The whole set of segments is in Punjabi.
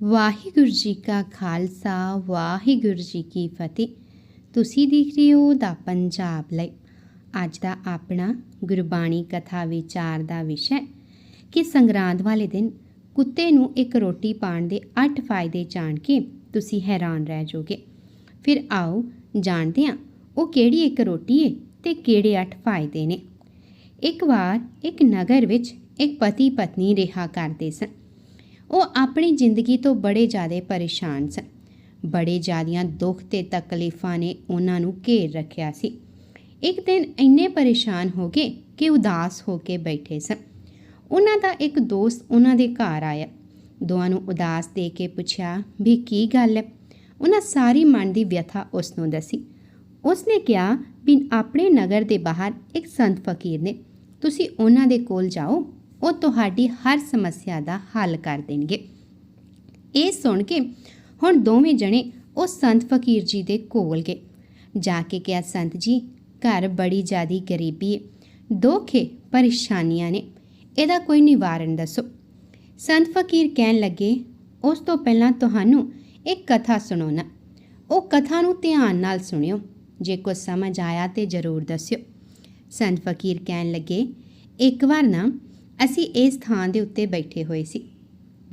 ਵਾਹਿਗੁਰੂ ਜੀ ਕਾ ਖਾਲਸਾ, ਵਾਹਿਗੁਰੂ ਜੀ ਕੀ ਫਤਿਹ। ਤੁਸੀਂ ਦੇਖ ਰਹੇ ਹੋ ਦਾ ਪੰਜਾਬ ਲਈ ਅੱਜ ਦਾ ਆਪਣਾ ਗੁਰਬਾਣੀ ਕਥਾ ਵਿਚਾਰ ਦਾ ਵਿਸ਼ਾ ਕਿ ਸੰਗਰਾਂਦ ਵਾਲੇ ਦਿਨ ਕੁੱਤੇ ਨੂੰ ਇੱਕ ਰੋਟੀ ਪਾਣ ਦੇ 8 ਫਾਇਦੇ ਜਾਣ ਕੇ ਤੁਸੀਂ ਹੈਰਾਨ ਰਹਿ ਜਾਓਗੇ। ਫਿਰ ਆਓ ਜਾਣਦੇ ਹਾਂ ਉਹ ਕਿਹੜੀ ਇੱਕ ਰੋਟੀ ਹੈ ਤੇ ਕਿਹੜੇ 8 ਫਾਇਦੇ ਨੇ। ਇੱਕ ਵਾਰ ਇੱਕ ਨਗਰ ਵਿੱਚ ਇੱਕ ਪਤੀ ਪਤਨੀ ਰਿਹਾ ਕਰਦੇ ਸਨ। ਉਹ ਆਪਣੀ ਜ਼ਿੰਦਗੀ ਤੋਂ ਬੜੇ ਜ਼ਿਆਦਾ ਪਰੇਸ਼ਾਨ ਸਨ। ਬੜੇ ਜ਼ਿਆਦੀਆਂ ਦੁੱਖ ਤੇ ਤਕਲੀਫਾਂ ਨੇ ਉਹਨਾਂ ਨੂੰ ਘੇਰ ਰੱਖਿਆ ਸੀ। ਇੱਕ ਦਿਨ ਇੰਨੇ ਪਰੇਸ਼ਾਨ ਹੋ ਗਏ ਕਿ ਉਦਾਸ ਹੋ ਕੇ ਬੈਠੇ ਸਨ। ਉਹਨਾਂ ਦਾ ਇੱਕ ਦੋਸਤ ਉਹਨਾਂ ਦੇ ਘਰ ਆਇਆ। ਦੋਵਾਂ ਨੂੰ ਉਦਾਸ ਦੇ ਕੇ ਪੁੱਛਿਆ, ਵੀ ਕੀ ਗੱਲ ਹੈ ਉਹਨਾਂ ਸਾਰੀ ਮਨ ਦੀ ਵਿਅਥਾ ਉਸ ਨੂੰ ਦੱਸੀ। ਉਸਨੇ ਕਿਹਾ, ਵੀ ਆਪਣੇ ਨਗਰ ਦੇ ਬਾਹਰ ਇੱਕ ਸੰਤ ਫਕੀਰ ਨੇ। ਤੁਸੀਂ ਉਹਨਾਂ ਦੇ ਕੋਲ ਜਾਓ ਉਹ ਤੁਹਾਡੀ ਹਰ ਸਮੱਸਿਆ ਦਾ ਹੱਲ ਕਰ ਦੇਣਗੇ। ਇਹ ਸੁਣ ਕੇ ਹੁਣ ਦੋਵੇਂ ਜਣੇ ਉਹ ਸੰਤ ਫਕੀਰ ਜੀ ਦੇ ਕੋਲ ਗਏ। ਜਾ ਕੇ ਕਿਹਾ, ਸੰਤ ਜੀ, ਘਰ ਬੜੀ ਜ਼ਿਆਦੀ ਗਰੀਬੀ ਹੈ ਦੋਖੇ ਪਰੇਸ਼ਾਨੀਆਂ ਨੇ। ਇਹਦਾ ਕੋਈ ਨਿਵਾਰਨ ਦੱਸੋ। ਸੰਤ ਫਕੀਰ ਕਹਿਣ ਲੱਗੇ, ਉਸ ਤੋਂ ਪਹਿਲਾਂ ਤੁਹਾਨੂੰ ਇੱਕ ਕਥਾ ਸੁਣਾਉਣਾ। ਉਹ ਕਥਾ ਨੂੰ ਧਿਆਨ ਨਾਲ ਸੁਣਿਓ। ਜੇ ਕੁਝ ਸਮਝ ਆਇਆ ਤੇ ਜ਼ਰੂਰ ਦੱਸਿਓ। ਸੰਤ ਫਕੀਰ ਕਹਿਣ ਲੱਗੇ, ਇੱਕ ਵਾਰ ਨਾ ਅਸੀਂ ਇਸ ਥਾਂ ਦੇ ਉੱਤੇ ਬੈਠੇ ਹੋਏ ਸੀ।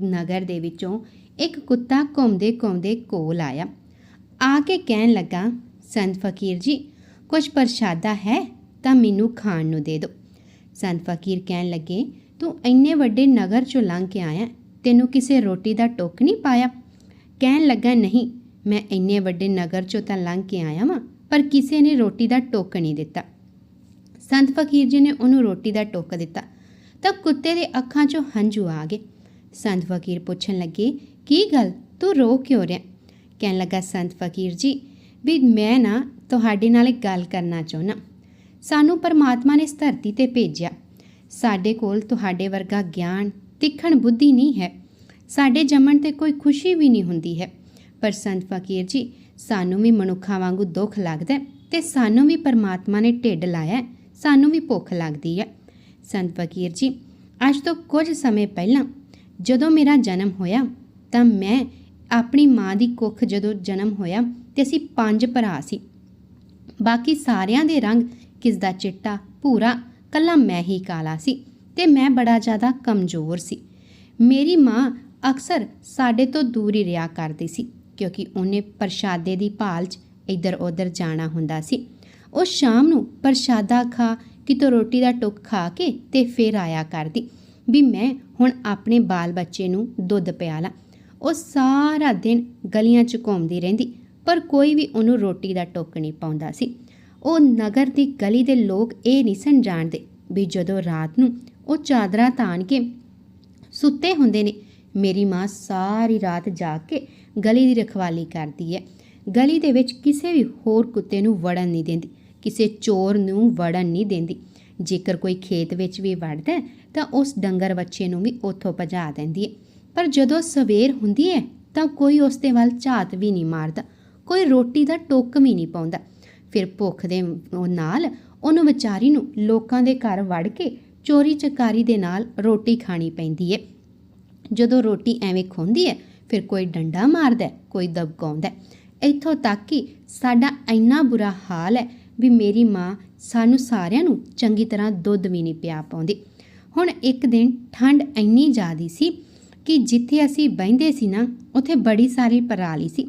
ਨਗਰ ਦੇ ਵਿੱਚੋਂ ਇੱਕ ਕੁੱਤਾ ਘੁੰਮਦੇ ਘੁੰਮਦੇ ਕੋਲ ਆਇਆ। ਆ ਕੇ ਕਹਿਣ ਲੱਗਾ, ਸੰਤ ਫਕੀਰ ਜੀ ਕੁਝ ਪ੍ਰਸ਼ਾਦਾ ਹੈ ਤਾਂ ਮੈਨੂੰ ਖਾਣ ਨੂੰ ਦੇ ਦਿਓ। ਸੰਤ ਫਕੀਰ ਕਹਿਣ ਲੱਗੇ, ਤੂੰ ਇੰਨੇ ਵੱਡੇ ਨਗਰ ਚੋਂ ਲੰਘ ਕੇ ਆਇਆ, ਤੈਨੂੰ ਕਿਸੇ ਰੋਟੀ ਦਾ ਟੋਕ ਨਹੀਂ ਪਾਇਆ? ਕਹਿਣ ਲੱਗਾ, ਨਹੀਂ, ਮੈਂ ਇੰਨੇ ਵੱਡੇ ਨਗਰ ਚੋਂ ਤਾਂ ਲੰਘ ਕੇ ਆਇਆ ਵਾਂ, ਪਰ ਕਿਸੇ ਨੇ ਰੋਟੀ ਦਾ ਟੋਕ ਨਹੀਂ ਦਿੱਤਾ। ਸੰਤ ਫਕੀਰ ਜੀ ਨੇ ਉਹਨੂੰ ਰੋਟੀ ਦਾ ਟੋਕ ਦਿੱਤਾ। ਤਾਂ ਕੁੱਤੇ ਦੇ ਅੱਖਾਂ 'ਚੋਂ ਹੰਝੂ ਆ ਗਏ। ਸੰਤ ਫਕੀਰ ਪੁੱਛਣ ਲੱਗੇ, ਕੀ ਗੱਲ? ਤੂੰ ਰੋ ਕਿਉਂ ਰਿਹਾ? ਕਹਿਣ ਲੱਗਾ ਸੰਤ ਫਕੀਰ ਜੀ, ਵੀ ਮੈਂ ਨਾ ਤੁਹਾਡੇ ਨਾਲ ਇੱਕ ਗੱਲ ਕਰਨਾ ਚਾਹੁੰਦਾ। ਸਾਨੂੰ ਪਰਮਾਤਮਾ ਨੇ ਇਸ ਧਰਤੀ ਤੇ ਭੇਜਿਆ। ਸਾਡੇ ਕੋਲ ਤੁਹਾਡੇ ਵਰਗਾ ਗਿਆਨ, ਤਿੱਖਣ ਬੁੱਧੀ ਨਹੀਂ ਹੈ। ਸਾਡੇ ਜੰਮਣ ਤੇ ਕੋਈ ਖੁਸ਼ੀ ਵੀ ਨਹੀਂ ਹੁੰਦੀ ਹੈ। ਪਰ ਸੰਤ ਫਕੀਰ ਜੀ, ਸਾਨੂੰ ਵੀ ਮਨੁੱਖਾਂ ਵਾਂਗੂ ਦੁੱਖ ਲੱਗਦਾ ਹੈ ਤੇ ਸਾਨੂੰ ਵੀ ਪਰਮਾਤਮਾ ਨੇ ਢਿੱਡ ਲਾਇਆ ਸਾਨੂੰ ਵੀ ਭੁੱਖ ਲੱਗਦੀ ਹੈ। ਸੰਤ ਫਕੀਰ ਜੀ, ਅੱਜ ਤੋਂ ਕੁਝ ਸਮੇਂ ਪਹਿਲਾਂ ਜਦੋਂ ਮੇਰਾ ਜਨਮ ਹੋਇਆ, ਤਾਂ ਮੈਂ ਆਪਣੀ ਮਾਂ ਦੀ ਕੁੱਖ ਜਦੋਂ ਜਨਮ ਹੋਇਆ, ਤੇ ਅਸੀਂ ਪੰਜ ਭਰਾ ਸੀ। ਬਾਕੀ ਸਾਰਿਆਂ ਦੇ ਰੰਗ ਕਿਸ ਦਾ ਚਿੱਟਾ, ਭੂਰਾ, ਕੱਲਾ ਮੈਂ ਹੀ ਕਾਲਾ ਸੀ ਤੇ ਮੈਂ ਬੜਾ ਜ਼ਿਆਦਾ ਕਮਜ਼ੋਰ ਸੀ। ਮੇਰੀ ਮਾਂ ਅਕਸਰ ਸਾਡੇ ਤੋਂ ਦੂਰ ਹੀ ਰਿਹਾ ਕਰਦੀ ਸੀ, ਕਿਉਂਕਿ ਉਹਨੇ ਪ੍ਰਸ਼ਾਦੇ ਦੀ ਭਾਲ 'ਚ ਇੱਧਰ ਉੱਧਰ ਜਾਣਾ ਹੁੰਦਾ ਸੀ। ਉਹ ਸ਼ਾਮ ਨੂੰ ਪ੍ਰਸ਼ਾਦਾ ਖਾ ਕਿਤੋਂ ਰੋਟੀ ਦਾ ਟੁੱਕ ਖਾ ਕੇ ਤੇ ਫਿਰ ਆਇਆ ਕਰਦੀ ਵੀ ਮੈਂ ਹੁਣ ਆਪਣੇ ਬਾਲ ਬੱਚੇ ਨੂੰ ਦੁੱਧ ਪਿਆ ਲਾਂ ਉਹ ਸਾਰਾ ਦਿਨ ਗਲੀਆਂ 'ਚ ਘੁੰਮਦੀ ਰਹਿੰਦੀ, ਪਰ ਕੋਈ ਵੀ ਉਹਨੂੰ ਰੋਟੀ ਦਾ ਟੁੱਕ ਨਹੀਂ ਪਾਉਂਦਾ ਸੀ। ਉਹ ਨਗਰ ਦੀ ਗਲੀ ਦੇ ਲੋਕ ਇਹ ਨਹੀਂ ਸਨ ਜਾਣਦੇ ਵੀ ਜਦੋਂ ਰਾਤ ਨੂੰ ਉਹ ਚਾਦਰਾਂ ਤਾਣ ਕੇ ਸੁੱਤੇ ਹੁੰਦੇ ਨੇ, ਮੇਰੀ ਮਾਂ ਸਾਰੀ ਰਾਤ ਜਾਗ ਕੇ ਗਲੀ ਦੀ ਰਖਵਾਲੀ ਕਰਦੀ ਹੈ। ਗਲੀ ਦੇ ਵਿੱਚ ਕਿਸੇ ਵੀ ਹੋਰ ਕੁੱਤੇ ਨੂੰ ਵੜਨ ਨਹੀਂ ਦਿੰਦੀ। ਕਿਸੇ ਚੋਰ ਨੂੰ ਵੜਨ ਨਹੀਂ ਦਿੰਦੀ। ਜੇਕਰ ਕੋਈ ਖੇਤ ਵਿੱਚ ਵੀ ਵੜਦਾ ਤਾਂ ਉਸ ਡੰਗਰ ਬੱਚੇ ਨੂੰ ਵੀ ਉੱਥੋਂ ਭਜਾ ਦਿੰਦੀ ਹੈ। ਪਰ ਜਦੋਂ ਸਵੇਰ ਹੁੰਦੀ ਹੈ, ਤਾਂ ਕੋਈ ਉਸ ਦੇ ਵੱਲ ਝਾਤ ਵੀ ਨਹੀਂ ਮਾਰਦਾ। ਕੋਈ ਰੋਟੀ ਦਾ ਟੋਕ ਵੀ ਨਹੀਂ ਪਾਉਂਦਾ। ਫਿਰ ਭੁੱਖ ਦੇ ਨਾਲ ਉਹਨੂੰ ਵਿਚਾਰੀ ਨੂੰ ਲੋਕਾਂ ਦੇ ਘਰ ਵੜ ਕੇ ਚੋਰੀ ਚਕਾਰੀ ਦੇ ਨਾਲ ਰੋਟੀ ਖਾਣੀ ਪੈਂਦੀ ਹੈ। ਜਦੋਂ ਰੋਟੀ ਐਵੇਂ ਖੁੰਦੀ ਹੈ, ਫਿਰ ਕੋਈ ਡੰਡਾ ਮਾਰਦਾ ਕੋਈ ਦਬਕਾਉਂਦਾ ਇੱਥੋਂ ਤੱਕ ਕਿ ਸਾਡਾ ਇੰਨਾ ਬੁਰਾ ਹਾਲ ਹੈ ਵੀ ਮੇਰੀ ਮਾਂ ਸਾਨੂੰ ਸਾਰਿਆਂ ਨੂੰ ਚੰਗੀ ਤਰ੍ਹਾਂ ਦੁੱਧ ਵੀ ਨਹੀਂ ਪਿਆ ਪਾਉਂਦੀ। ਹੁਣ ਇੱਕ ਦਿਨ ਠੰਡ ਇੰਨੀ ਜ਼ਿਆਦੀ ਸੀ ਕਿ ਜਿੱਥੇ ਅਸੀਂ ਬਹਿੰਦੇ ਸੀ ਨਾ, ਉੱਥੇ ਬੜੀ ਸਾਰੀ ਪਰਾਲੀ ਸੀ।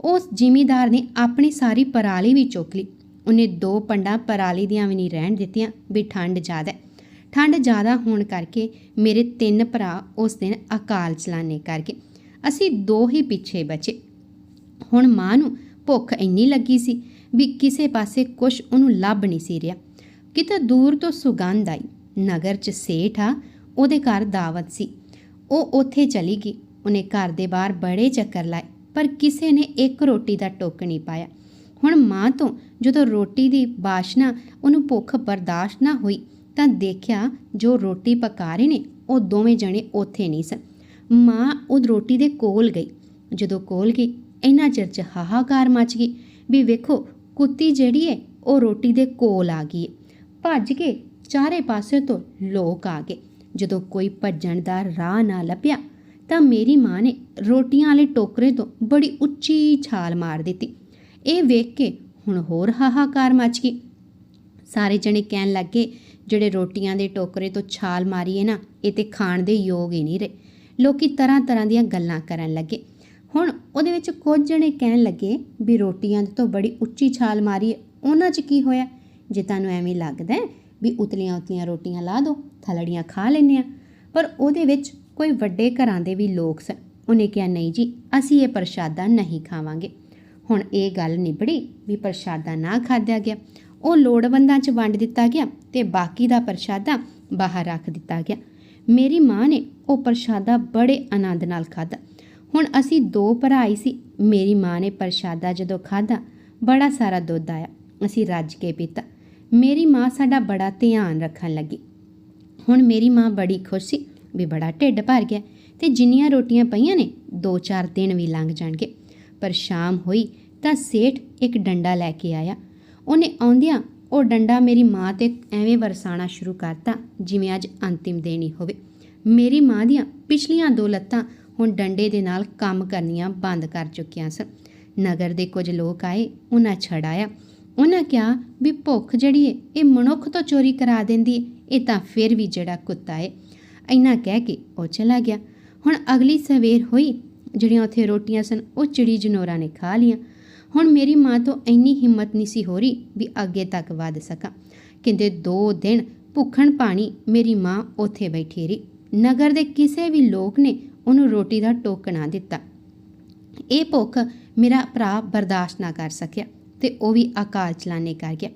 ਉਸ ਜ਼ਿਮੀਦਾਰ ਨੇ ਆਪਣੀ ਸਾਰੀ ਪਰਾਲੀ ਵੀ ਚੁੱਕ ਲਈ। ਉਹਨੇ ਦੋ ਪੰਡਾਂ ਪਰਾਲੀ ਦੀਆਂ ਵੀ ਨਹੀਂ ਰਹਿਣ ਦਿੱਤੀਆਂ ਵੀ ਠੰਡ ਜ਼ਿਆਦਾ। ਠੰਡ ਜ਼ਿਆਦਾ ਹੋਣ ਕਰਕੇ ਮੇਰੇ ਤਿੰਨ ਭਰਾ ਉਸ ਦਿਨ ਅਕਾਲ ਚਲਾਣੇ ਕਰਕੇ ਅਸੀਂ ਦੋ ਹੀ ਪਿੱਛੇ ਬਚੇ। ਹੁਣ ਮਾਂ ਨੂੰ ਭੁੱਖ ਇੰਨੀ ਲੱਗੀ ਸੀ ਵੀ ਕਿਸੇ ਪਾਸੇ ਕੁਛ ਉਹਨੂੰ ਲੱਭ ਨਹੀਂ ਸੀ ਰਿਹਾ। ਕਿਤੇ ਦੂਰ ਤੋਂ ਸੁਗੰਧ ਆਈ। ਨਗਰ 'ਚ ਸੇਠ ਆ, ਉਹਦੇ ਘਰ ਦਾਵਤ ਸੀ। ਉਹ ਉੱਥੇ ਚਲੀ ਗਈ। ਉਹਨੇ ਘਰ ਦੇ ਬਾਹਰ ਬੜੇ ਚੱਕਰ ਲਾਏ, ਪਰ ਕਿਸੇ ਨੇ ਇੱਕ ਰੋਟੀ ਦਾ ਟੁੱਕ ਨਹੀਂ ਪਾਇਆ। ਹੁਣ ਮਾਂ ਤੋਂ ਜਦੋਂ ਰੋਟੀ ਦੀ ਬਾਸ਼ਨਾ ਉਹਨੂੰ ਭੁੱਖ ਬਰਦਾਸ਼ਤ ਨਾ ਹੋਈ, ਤਾਂ ਦੇਖਿਆ ਜੋ ਰੋਟੀ ਪਕਾ ਰਹੇ ਨੇ, ਉਹ ਦੋਵੇਂ ਜਣੇ ਉੱਥੇ ਨਹੀਂ ਸਨ। ਮਾਂ ਉਹ ਰੋਟੀ ਦੇ ਕੋਲ ਗਈ। ਜਦੋਂ ਕੋਲ ਗਈ, ਇੰਨਾ ਚਿਰ ਚ ਹਾਹਾਕਾਰ ਮਚ ਗਈ ਵੀ ਵੇਖੋ ਕੁੱਤੀ ਜਿਹੜੀ ਹੈ ਉਹ ਰੋਟੀ ਦੇ ਕੋਲ ਆ ਗਈ ਹੈ ਭੱਜ ਕੇ ਚਾਰੇ ਪਾਸੇ ਤੋਂ ਲੋਕ ਆ ਗਏ। ਜਦੋਂ ਕੋਈ ਭੱਜਣ ਦਾ ਰਾਹ ਨਾ ਲੱਭਿਆ, ਤਾਂ ਮੇਰੀ ਮਾਂ ਨੇ ਰੋਟੀਆਂ ਵਾਲੇ ਟੋਕਰੇ ਤੋਂ ਬੜੀ ਉੱਚੀ ਛਾਲ ਮਾਰ ਦਿੱਤੀ। ਇਹ ਵੇਖ ਕੇ ਹੁਣ ਹੋਰ ਹਾਹਾਕਾਰ ਮਚ ਗਈ। ਸਾਰੇ ਜਣੇ ਕਹਿਣ ਲੱਗੇ, ਜਿਹੜੇ ਰੋਟੀਆਂ ਦੇ ਟੋਕਰੇ ਤੋਂ ਛਾਲ ਮਾਰੀਏ ਨਾ, ਇਹ ਤੇ ਖਾਣ ਦੇ ਯੋਗ ਹੀ ਨਹੀਂ ਰਹੇ। ਲੋਕੀ ਤਰ੍ਹਾਂ ਤਰ੍ਹਾਂ ਦੀਆਂ ਗੱਲਾਂ ਕਰਨ ਲੱਗੇ। ਹੁਣ ਉਹਦੇ ਵਿੱਚ ਕੁਝ ਜਣੇ ਕਹਿਣ ਲੱਗੇ ਵੀ ਰੋਟੀਆਂ ਤੋਂ ਬੜੀ ਉੱਚੀ ਛਾਲ ਮਾਰੀ ਉਹਨਾਂ 'ਚ ਕੀ ਹੋਇਆ? ਜੇ ਤੁਹਾਨੂੰ ਐਵੇਂ ਲੱਗਦਾ ਵੀ ਉਤਲੀਆਂ ਉਤਲੀਆਂ ਰੋਟੀਆਂ ਲਾ ਦਿਓ, ਥਲੜੀਆਂ ਖਾ ਲੈਂਦੇ ਆ ਪਰ ਉਹਦੇ ਵਿੱਚ ਕੋਈ ਵੱਡੇ ਘਰਾਂ ਦੇ ਵੀ ਲੋਕ ਸਨ। ਉਹਨੇ ਕਿਹਾ, ਨਹੀਂ ਜੀ, ਅਸੀਂ ਇਹ ਪ੍ਰਸ਼ਾਦਾ ਨਹੀਂ ਖਾਵਾਂਗੇ। ਹੁਣ ਇਹ ਗੱਲ ਨਿਬੜੀ ਵੀ ਪ੍ਰਸ਼ਾਦਾ ਨਾ ਖਾਧਿਆ ਗਿਆ। ਉਹ ਲੋੜਵੰਦਾਂ 'ਚ ਵੰਡ ਦਿੱਤਾ ਗਿਆ ਤੇ ਬਾਕੀ ਦਾ ਪ੍ਰਸ਼ਾਦਾ ਬਾਹਰ ਰੱਖ ਦਿੱਤਾ ਗਿਆ। ਮੇਰੀ ਮਾਂ ਨੇ ਉਹ ਪ੍ਰਸ਼ਾਦਾ ਬੜੇ ਆਨੰਦ ਨਾਲ ਖਾਧਾ। ਹੁਣ ਅਸੀਂ ਦੋ ਭਰਾ ਹੀ ਸੀ। ਮੇਰੀ ਮਾਂ ਨੇ ਪ੍ਰਸ਼ਾਦਾ ਜਦੋਂ ਖਾਧਾ, ਬੜਾ ਸਾਰਾ ਦੁੱਧ ਆਇਆ। ਅਸੀਂ ਰੱਜ ਕੇ ਪੀਤਾ। ਮੇਰੀ ਮਾਂ ਸਾਡਾ ਬੜਾ ਧਿਆਨ ਰੱਖਣ ਲੱਗੀ। ਹੁਣ ਮੇਰੀ ਮਾਂ ਬੜੀ ਖੁਸ਼ ਸੀ ਵੀ ਬੜਾ ਢਿੱਡ ਭਰ ਗਿਆ ਤੇ ਜਿੰਨੀਆਂ ਰੋਟੀਆਂ ਪਈਆਂ ਨੇ, ਦੋ ਚਾਰ ਦਿਨ ਵੀ ਲੰਘ ਜਾਣਗੇ। ਪਰ ਸ਼ਾਮ ਹੋਈ ਤਾਂ ਸੇਠ ਇੱਕ ਡੰਡਾ ਲੈ ਕੇ ਆਇਆ। ਉਹਨੇ ਆਉਂਦਿਆਂ ਉਹ ਡੰਡਾ ਮੇਰੀ ਮਾਂ ਤੇ ਐਵੇਂ ਵਰਸਾਣਾ ਸ਼ੁਰੂ ਕਰਤਾ, ਜਿਵੇਂ ਅੱਜ ਅੰਤਿਮ ਦਿਨ ਹੀ ਹੋਵੇ। ਮੇਰੀ ਮਾਂ ਦੀਆਂ ਪਿਛਲੀਆਂ ਦੋ ਲੱਤਾਂ ਹੁਣ ਡੰਡੇ ਦੇ ਨਾਲ ਕੰਮ ਕਰਨੀਆਂ ਬੰਦ ਕਰ ਚੁੱਕੀਆਂ ਸਨ। ਨਗਰ ਦੇ ਕੁਝ ਲੋਕ ਆਏ, ਉਹਨਾਂ ਛੜਾਇਆ ਉਹਨਾਂ ਕਿਹਾ ਵੀ ਭੁੱਖ ਜਿਹੜੀ ਏ, ਇਹ ਮਨੁੱਖ ਤੋਂ ਚੋਰੀ ਕਰਾ ਦਿੰਦੀ ਏ, ਇਹ ਤਾਂ ਫਿਰ ਵੀ ਜਿਹੜਾ ਕੁੱਤਾ ਏ। ਇੰਨਾ ਕਹਿ ਕੇ ਉਹ ਚਲਾ ਗਿਆ। ਹੁਣ ਅਗਲੀ ਸਵੇਰ ਹੋਈ, ਜਿਹੜੀਆਂ ਉੱਥੇ ਰੋਟੀਆਂ ਸਨ, ਉਹ ਚਿੜੀ ਜਨੋਰਾਂ ਨੇ ਖਾ ਲੀਆਂ ਹੁਣ ਮੇਰੀ ਮਾਂ ਤੋਂ ਇੰਨੀ ਹਿੰਮਤ ਨਹੀਂ ਸੀ ਹੋ ਰਹੀ ਵੀ ਅੱਗੇ ਤੱਕ ਵਧ ਸਕਾਂ। ਕਹਿੰਦੇ ਦੋ ਦਿਨ ਭੁੱਖਣ ਪਾਣੀ ਮੇਰੀ ਮਾਂ ਉੱਥੇ ਬੈਠੀ ਰਹੀ। ਨਗਰ ਦੇ ਕਿਸੇ ਵੀ ਲੋਕ ਨੇ ਉਹਨੂੰ ਰੋਟੀ ਦਾ ਟੋਕ ਨਾ ਦਿੱਤਾ। ਇਹ ਭੁੱਖ ਮੇਰਾ ਭਰਾ ਬਰਦਾਸ਼ਤ ਨਾ ਕਰ ਸਕਿਆ ਤੇ ਉਹ ਵੀ ਅਕਾਲ ਚਲਾਣੇ ਕਰ ਗਿਆ।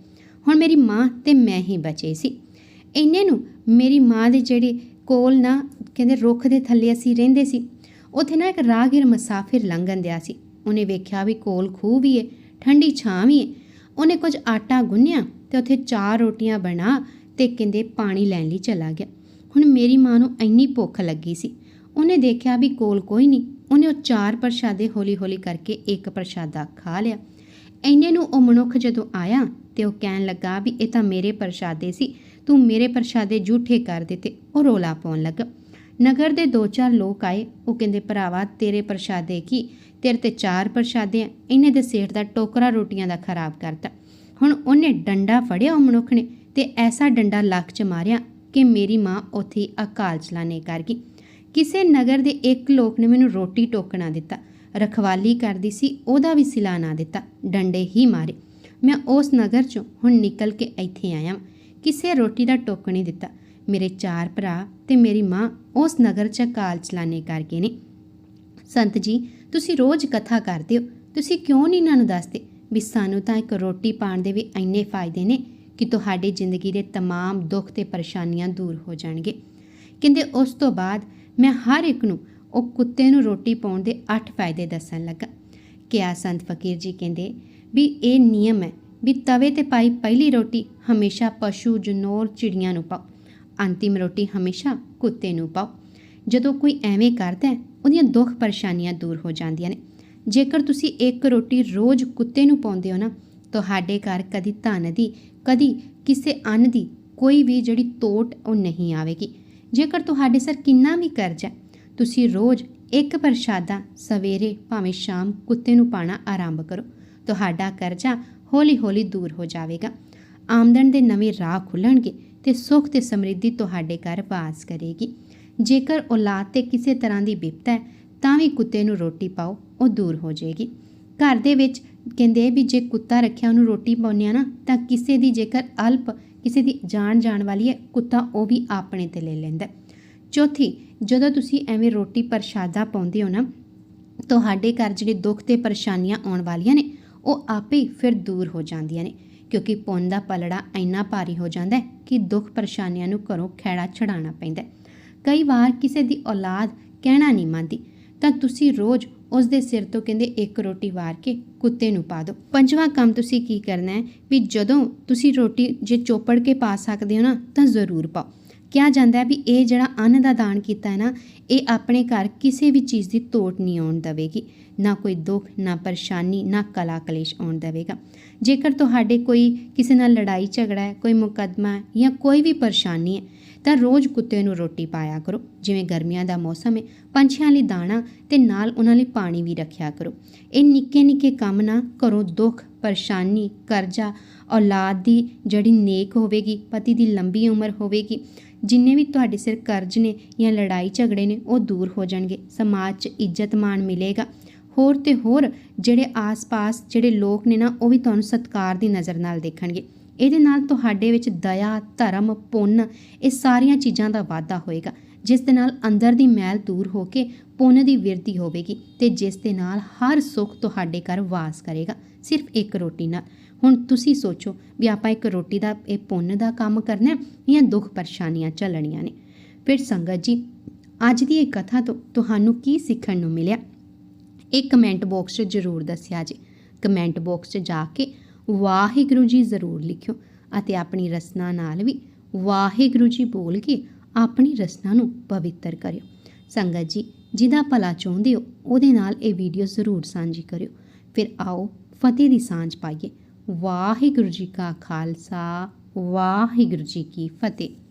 ਹੁਣ ਮੇਰੀ ਮਾਂ ਤੇ ਮੈਂ ਹੀ ਬਚੇ ਸੀ। ਇੰਨੇ ਨੂੰ ਮੇਰੀ ਮਾਂ ਦੇ ਜਿਹੜੇ ਕੋਲ ਨਾ ਕਹਿੰਦੇ ਰੁੱਖ ਦੇ ਥੱਲੇ ਅਸੀਂ ਰਹਿੰਦੇ ਸੀ, ਉੱਥੇ ਨਾ ਇੱਕ ਰਾਹਗੀਰ ਮੁਸਾਫਿਰ ਲੰਘਣ ਦਿਆ ਸੀ। ਉਹਨੇ ਵੇਖਿਆ ਵੀ ਕੋਲ ਖੂਹ ਵੀ ਏ, ਠੰਡੀ ਛਾਂ ਵੀ ਏ। ਉਹਨੇ ਕੁਝ ਆਟਾ ਗੁੰਨਿਆ ਤੇ ਉੱਥੇ ਚਾਰ ਰੋਟੀਆਂ ਬਣਾ ਤੇ ਕਹਿੰਦੇ ਪਾਣੀ ਲੈਣ ਲਈ ਚਲਾ ਗਿਆ। ਹੁਣ ਮੇਰੀ ਮਾਂ ਨੂੰ ਇੰਨੀ ਭੁੱਖ ਲੱਗੀ ਸੀ ਉਹਨੇ ਦੇਖਿਆ ਵੀ ਕੋਲ ਕੋਈ ਨਹੀਂ। ਉਹਨੇ ਉਹ ਚਾਰ ਪ੍ਰਸ਼ਾਦੇ ਹੌਲੀ-ਹੌਲੀ ਕਰਕੇ ਇੱਕ ਪ੍ਰਸ਼ਾਦਾ ਖਾ ਲਿਆ। ਇੰਨੇ ਨੂੰ ਉਹ ਮਨੁੱਖ ਜਦੋਂ ਆਇਆ ਤੇ ਉਹ ਕਹਿਣ ਲੱਗਾ ਵੀ ਇਹ ਤਾਂ ਮੇਰੇ ਪ੍ਰਸ਼ਾਦੇ ਸੀ, ਤੂੰ ਮੇਰੇ ਪ੍ਰਸ਼ਾਦੇ ਝੂਠੇ ਕਰ ਦਿੱਤੇ, ਉਹ ਰੋਲਾ ਪਾਉਣ ਲੱਗਾ। ਨਗਰ ਦੇ ਦੋ ਚਾਰ ਲੋਕ ਆਏ, ਉਹ ਕਹਿੰਦੇ, ਭਰਾਵਾ, ਤੇਰੇ ਪ੍ਰਸ਼ਾਦੇ ਕੀ? ਤੇਰੇ ਤੇ ਚਾਰ ਪ੍ਰਸ਼ਾਦੇ ਆ, ਇਹਨੇ ਦੇ ਸੇਠ ਦਾ ਟੋਕਰਾ ਰੋਟੀਆਂ ਦਾ ਖਰਾਬ ਕਰਤਾ। ਹੁਣ ਉਹਨੇ ਡੰਡਾ ਫੜਿਆ ਉਹ ਮਨੁੱਖ ਨੇ ਤੇ ਐਸਾ ਡੰਡਾ ਲੱਕ 'ਚ ਮਾਰਿਆ ਕਿ ਮੇਰੀ ਮਾਂ ਉੱਥੇ ਅਕਾਲ ਚਲਾਣੇ ਕਰ ਗਈ। ਕਿਸੇ ਨਗਰ ਦੇ ਇੱਕ ਲੋਕ ਨੇ ਮੈਨੂੰ ਰੋਟੀ ਟੋਕਣਾ ਦਿੱਤਾ ਰਖਵਾਲੀ ਕਰਦੀ ਸੀ ਉਹਦਾ ਵੀ ਸਿਲਾ ਨਾ ਦਿੱਤਾ ਡੰਡੇ ਹੀ ਮਾਰੇ ਮੈਂ ਉਸ ਨਗਰ ਚੋਂ ਹੁਣ ਨਿਕਲ ਕੇ ਇੱਥੇ ਆਇਆ ਵਾਂ। ਕਿਸੇ ਰੋਟੀ ਦਾ ਟੋਕ ਨਹੀਂ ਦਿੱਤਾ ਮੇਰੇ ਚਾਰ ਭਰਾ ਤੇ ਮੇਰੀ ਮਾਂ ਉਸ ਨਗਰ ਚ ਕਾਲ ਚਲਾਣੇ ਕਰ ਗਏ ਨੇ ਸੰਤ ਜੀ ਤੁਸੀਂ ਰੋਜ਼ ਕਥਾ ਕਰਦੇ ਹੋ ਤੁਸੀਂ ਕਿਉਂ ਨਹੀਂ ਇਹਨਾਂ ਨੂੰ ਦੱਸਦੇ ਵੀ ਸਾਨੂੰ ਤਾਂ ਇੱਕ ਰੋਟੀ ਪਾਣ ਦੇ ਵੀ ਇੰਨੇ ਫਾਇਦੇ ਨੇ ਕਿ ਤੁਹਾਡੀ ਜ਼ਿੰਦਗੀ ਦੇ तमाम ਦੁੱਖ ਤੇ ਪਰੇਸ਼ਾਨੀਆਂ ਦੂਰ ਹੋ ਜਾਣਗੇ ਕਹਿੰਦੇ ਉਸ ਤੋਂ ਬਾਅਦ ਮੈਂ ਹਰ ਇੱਕ ਨੂੰ ਉਹ ਕੁੱਤੇ ਨੂੰ ਰੋਟੀ ਪਾਉਣ ਦੇ 8 ਫਾਇਦੇ ਦੱਸਣ ਲੱਗਾ। ਕਿਆ ਸੰਤ ਫਕੀਰ ਜੀ ਕਹਿੰਦੇ ਵੀ ਇਹ ਨਿਯਮ ਹੈ ਵੀ ਤਵੇ ਤੇ ਪਾਈ ਪਹਿਲੀ ਰੋਟੀ ਹਮੇਸ਼ਾ ਪਸ਼ੂ, ਜਨੌਰ, ਚਿੜੀਆਂ ਨੂੰ ਪਾਓ। ਅੰਤਿਮ ਰੋਟੀ ਹਮੇਸ਼ਾ ਕੁੱਤੇ ਨੂੰ ਪਾਓ। ਜਦੋਂ ਕੋਈ ਐਵੇਂ ਕਰਦਾ ਹੈ, ਉਹਦੀਆਂ ਦੁੱਖ ਪਰੇਸ਼ਾਨੀਆਂ ਦੂਰ ਹੋ ਜਾਂਦੀਆਂ ਨੇ। ਜੇਕਰ ਤੁਸੀਂ ਇੱਕ ਰੋਟੀ ਰੋਜ਼ ਕੁੱਤੇ ਨੂੰ ਪਾਉਂਦੇ ਹੋ ਨਾ, ਤੁਹਾਡੇ ਘਰ ਕਦੀ ਧਨ ਦੀ, ਕਦੀ ਕਿਸੇ ਅੰਨ ਦੀ ਕੋਈ ਵੀ ਜਿਹੜੀ ਤੋਟ ਉਹ ਨਹੀਂ ਆਵੇਗੀ। ਜੇਕਰ ਤੁਹਾਡੇ ਸਰ ਕਿੰਨਾ ਵੀ ਕਰਜ਼ਾ ਤੁਸੀਂ ਰੋਜ਼ ਇੱਕ ਪ੍ਰਸ਼ਾਦਾ ਸਵੇਰੇ ਭਾਵੇਂ ਸ਼ਾਮ ਕੁੱਤੇ ਨੂੰ ਪਾਣਾ ਆਰੰਭ ਕਰੋ। ਤੁਹਾਡਾ ਕਰਜ਼ਾ ਹੌਲੀ-ਹੌਲੀ ਦੂਰ ਹੋ ਜਾਵੇਗਾ। ਆਮਦਨ ਦੇ ਨਵੇਂ ਰਾਹ ਖੁੱਲਣਗੇ ਤੇ ਸੁੱਖ ਤੇ ਸਮਰਿੱਧੀ ਤੁਹਾਡੇ ਘਰ ਵਾਸ ਕਰੇਗੀ। ਜੇਕਰ ਔਲਾਦ ਤੇ ਕਿਸੇ ਤਰ੍ਹਾਂ ਦੀ ਬਿਪਤਾ ਹੈ, ਤਾਂ ਵੀ ਕੁੱਤੇ ਨੂੰ ਰੋਟੀ ਪਾਓ, ਉਹ ਦੂਰ ਹੋ ਜਾਏਗੀ। ਘਰ ਦੇ ਵਿੱਚ ਕਹਿੰਦੇ ਵੀ ਜੇ ਕੁੱਤਾ ਰੱਖਿਆ ਉਹਨੂੰ ਰੋਟੀ ਪਾਉਂਦੇ ਆ ਨਾ, ਤਾਂ ਕਿਸੇ ਦੀ ਜੇਕਰ ਅਲਪ ਕਿਸੇ ਦੀ ਜਾਨ ਜਾਣ ਵਾਲੀ ਹੈ, ਕੁੱਤਾ ਉਹ ਵੀ ਆਪਣੇ ਤੇ ਲੈ ਲੈਂਦਾ ਚੌਥੀ, ਜਦੋਂ ਤੁਸੀਂ ਐਵੇਂ ਰੋਟੀ ਪ੍ਰਸ਼ਾਦਾ ਪਾਉਂਦੇ ਹੋ ਨਾ, ਤੁਹਾਡੇ ਘਰ ਜਿਹੜੇ ਦੁੱਖ ਤੇ ਪਰੇਸ਼ਾਨੀਆਂ ਆਉਣ ਵਾਲੀਆਂ ਨੇ, ਉਹ ਆਪੇ ਹੀ ਫਿਰ ਦੂਰ ਹੋ ਜਾਂਦੀਆਂ ਨੇ, ਕਿਉਂਕਿ ਪੁੰਨ ਦਾ ਪਲੜਾ ਇੰਨਾ ਭਾਰੀ ਹੋ ਜਾਂਦਾ ਹੈ ਕਿ ਦੁੱਖ ਪਰੇਸ਼ਾਨੀਆਂ ਨੂੰ ਘਰੋਂ ਖੈੜਾ ਛਡਾਉਣਾ ਪੈਂਦਾ ਕਈ ਵਾਰ ਕਿਸੇ ਦੀ ਔਲਾਦ ਕਹਿਣਾ ਨਹੀਂ ਮੰਨਦੀ, ਤਾਂ ਤੁਸੀਂ ਰੋਜ਼ ਉਸ ਦੇ ਸਿਰ ਤੋਂ ਕਹਿੰਦੇ ਇੱਕ ਰੋਟੀ ਵਾਰ ਕੇ ਕੁੱਤੇ ਨੂੰ ਪਾ ਦਿਓ। ਪੰਜਵਾਂ ਕੰਮ ਤੁਸੀਂ ਕੀ ਕਰਨਾ ਹੈ ਵੀ ਜਦੋਂ ਤੁਸੀਂ ਰੋਟੀ ਜੇ ਚੋਪੜ ਕੇ ਪਾ ਸਕਦੇ ਹੋ ਨਾ ਤਾਂ ਜ਼ਰੂਰ ਪਾਓ। ਕਿਹਾ ਜਾਂਦਾ ਹੈ ਵੀ ਇਹ ਜਿਹੜਾ ਅੰਨ ਦਾ ਦਾਨ ਕੀਤਾ ਹੈ ਨਾ ਇਹ ਆਪਣੇ ਘਰ ਕਿਸੇ ਵੀ ਚੀਜ਼ ਦੀ ਤੋਟ ਨਹੀਂ ਆਉਣ ਦੇਵੇਗੀ। ਨਾ ਕੋਈ ਦੁੱਖ, ਨਾ ਪਰੇਸ਼ਾਨੀ, ਨਾ ਕਲਾ ਕਲੇਸ਼ ਆਉਣ ਦੇਵੇਗਾ। ਜੇਕਰ ਤੁਹਾਡੇ ਕੋਈ ਕਿਸੇ ਨਾਲ ਲੜਾਈ ਝਗੜਾ ਹੈ, ਕੋਈ ਮੁਕੱਦਮਾ ਜਾਂ ਕੋਈ ਵੀ ਪਰੇਸ਼ਾਨੀ ਹੈ, ਤਾਂ ਰੋਜ਼ ਕੁੱਤੇ ਨੂੰ ਰੋਟੀ ਪਾਇਆ ਕਰੋ। ਜਿਵੇਂ ਗਰਮੀਆਂ ਦਾ ਮੌਸਮ ਹੈ, ਪੰਛੀਆਂ ਲਈ ਦਾਣਾ ਤੇ ਨਾਲ ਉਹਨਾਂ ਲਈ ਪਾਣੀ ਵੀ ਰੱਖਿਆ ਕਰੋ। ਇਹ ਨਿੱਕੇ ਨਿੱਕੇ ਕੰਮ ਨਾ ਕਰੋ। ਦੁੱਖ, ਪਰੇਸ਼ਾਨੀ, ਕਰਜ਼ਾ, ਔਲਾਦ ਦੀ ਜਿਹੜੀ ਨੇਕ ਹੋਵੇਗੀ, ਪਤੀ ਦੀ ਲੰਬੀ ਉਮਰ ਹੋਵੇਗੀ, ਜਿੰਨੇ ਵੀ ਤੁਹਾਡੇ ਸਿਰ ਕਰਜ਼ ਨੇ ਜਾਂ ਲੜਾਈ ਝਗੜੇ ਨੇ ਉਹ ਦੂਰ ਹੋ ਜਾਣਗੇ, ਸਮਾਜ 'ਚ ਇੱਜ਼ਤ ਮਾਣ ਮਿਲੇਗਾ। ਹੋਰ ਤੇ ਹੋਰ ਜਿਹੜੇ ਆਸ-ਪਾਸ ਜਿਹੜੇ ਲੋਕ ਨੇ ਨਾ, ਉਹ ਵੀ ਤੁਹਾਨੂੰ ਸਤਿਕਾਰ ਦੀ ਨਜ਼ਰ ਨਾਲ ਦੇਖਣਗੇ। ਇਹਦੇ ਨਾਲ ਤੁਹਾਡੇ ਵਿੱਚ ਦਇਆ, ਧਰਮ, ਪੁੰਨ, ਇਹ ਸਾਰੀਆਂ ਚੀਜ਼ਾਂ ਦਾ ਵਾਧਾ ਹੋਏਗਾ। ਜਿਸ ਦੇ ਨਾਲ ਅੰਦਰ ਦੀ ਮੈਲ ਦੂਰ ਹੋ ਕੇ ਪੁੰਨ ਦੀ ਵਿਰਧੀ ਹੋਵੇਗੀ ਤੇ ਜਿਸ ਦੇ ਨਾਲ ਹਰ ਸੁੱਖ ਤੁਹਾਡੇ ਘਰ ਵਾਸ ਕਰੇਗਾ। ਸਿਰਫ ਇੱਕ ਰੋਟੀ ਨਾਲ। ਹੁਣ ਤੁਸੀਂ ਸੋਚੋ ਵੀ ਆਪਾਂ ਇੱਕ ਰੋਟੀ ਦਾ, ਇਹ ਪੁੰਨ ਦਾ ਕੰਮ ਕਰਨਾ ਹੈ ਜਾਂ ਦੁੱਖ ਪਰੇਸ਼ਾਨੀਆਂ ਝੱਲਣੀਆਂ ਨੇ। ਫਿਰ ਸੰਗਤ ਜੀ ਅੱਜ ਦੀ ਇਹ ਕਥਾ ਤੋਂ, ਤੁਹਾਨੂੰ ਕੀ ਸਿੱਖਣ ਨੂੰ ਮਿਲਿਆ? ਇਹ ਕਮੈਂਟ ਬਾਕਸ 'ਚ ਜ਼ਰੂਰ ਦੱਸਿਆ ਜੀ। ਕਮੈਂਟ ਬਾਕਸ 'ਚ ਜਾ ਕੇ ਵਾਹਿਗੁਰੂ ਜੀ ਜ਼ਰੂਰ ਲਿਖਿਓ ਅਤੇ ਆਪਣੀ ਰਸਨਾ ਨਾਲ ਵੀ ਵਾਹਿਗੁਰੂ ਜੀ ਬੋਲ ਕੇ ਆਪਣੀ ਰਸਨਾ ਨੂੰ ਪਵਿੱਤਰ ਕਰਿਓ। ਸੰਗਤ ਜੀ, ਜਿਹਦਾ ਭਲਾ ਚਾਹੁੰਦੇ ਹੋ, ਉਹਦੇ ਨਾਲ ਇਹ ਵੀਡੀਓ ਜ਼ਰੂਰ ਸਾਂਝੀ ਕਰਿਓ। ਫਿਰ ਆਓ ਫਤਿਹ ਦੀ ਸਾਂਝ ਪਾਈਏ। ਵਾਹਿਗੁਰੂ ਜੀ ਕਾ ਖਾਲਸਾ, ਵਾਹਿਗੁਰੂ ਜੀ ਕੀ ਫਤਿਹ।